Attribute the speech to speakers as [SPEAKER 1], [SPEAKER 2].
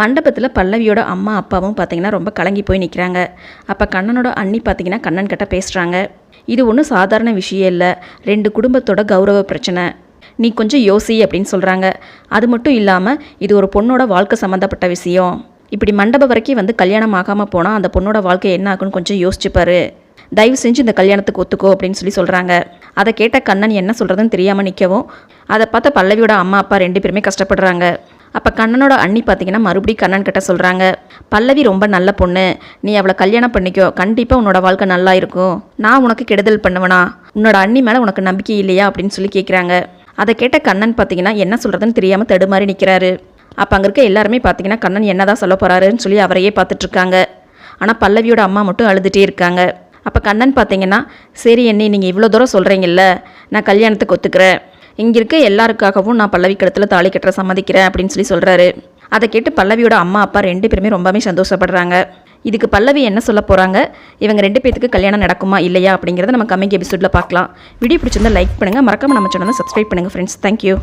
[SPEAKER 1] மண்டபத்தில் பல்லவியோட அம்மா அப்பாவும் பார்த்தீங்கன்னா ரொம்ப கலங்கி போய் நிற்கிறாங்க அப்போ கண்ணனோட அண்ணி பார்த்தீங்கன்னா கண்ணன் கிட்ட பேசுகிறாங்க இது ஒன்றும் சாதாரண விஷயம் இல்லை. ரெண்டு குடும்பத்தோட கௌரவ பிரச்சனை. நீ கொஞ்சம் யோசி அப்படின்னு சொல்கிறாங்க அது மட்டும் இல்லாமல் இது ஒரு பொண்ணோட வாழ்க்கை சம்மந்தப்பட்ட விஷயம். இப்படி மண்டபம் வரைக்கும் வந்து கல்யாணம் ஆகாமல் போனால் அந்த பொண்ணோட வாழ்க்கை என்ன ஆகுன்னு கொஞ்சம் யோசிச்சுப்பாரு தயவு செஞ்சு இந்த கல்யாணத்துக்கு ஒத்துக்கோ அப்படின்னு சொல்லி சொல்கிறாங்க அதை கேட்ட கண்ணன் என்ன சொல்கிறதுன்னு தெரியாமல் நிற்கவும் அதை பார்த்த பல்லவியோட அம்மா அப்பா ரெண்டு பேருமே கஷ்டப்படுறாங்க. அப்போ கண்ணனோட அண்ணி பார்த்தீங்கன்னா மறுபடியும் கண்ணன் கிட்ட சொல்கிறாங்க பல்லவி ரொம்ப நல்ல பொண்ணு. நீ அவளை கல்யாணம் பண்ணிக்கோ. கண்டிப்பாக உன்னோட வாழ்க்கை நல்லா இருக்கும். நான் உனக்கு கெடுதல் பண்ணுவேனா? உன்னோட அண்ணி மேலே உனக்கு நம்பிக்கை இல்லையா? அப்படின்னு சொல்லி கேட்குறாங்க அதை கேட்ட கண்ணன் பார்த்தீங்கன்னா என்ன சொல்கிறதுன்னு தெரியாமல் தடுமாறி நிற்கிறாரு அப்போ அங்கே இருக்க எல்லாருமே பார்த்தீங்கன்னா கண்ணன் என்னதான் சொல்ல போகிறாருன்னு சொல்லி அவரையே பார்த்துட்ருக்காங்க ஆனால் பல்லவியோட அம்மா மட்டும் அழுதுகிட்டே இருக்காங்க. அப்போ கண்ணன் பார்த்தீங்கன்னா சரி என்னை நீங்கள் இவ்வளோ தூரம் சொல்கிறீங்கல்ல நான் கல்யாணத்துக்கு ஒத்துக்கிறேன். இங்கே இருக்க எல்லாருக்காகவும் நான் பல்லவி கழுத்தில் தாலி கட்டுற சம்மதிக்கிறேன் அப்படின்னு சொல்லி சொல்கிறாரு அதை கேட்டு பல்லவியோட அம்மா அப்பா ரெண்டு பேருமே ரொம்பவே சந்தோஷப்படுறாங்க. இதுக்கு பல்லவி என்ன சொல்ல போகிறாங்க இவங்க ரெண்டு பேத்துக்கு கல்யாணம் நடக்குமா இல்லையா அப்படிங்கிறத நம்ம கம்மிங் எபிசோடில் பார்க்கலாம். வீடியோ பிடிச்சிருந்தா லைக் பண்ணுங்கள் மறக்காமல் நம்ம சேனலை சப்ஸ்கிரைப் பண்ணுங்கள் ஃப்ரெண்ட்ஸ் தேங்க்யூ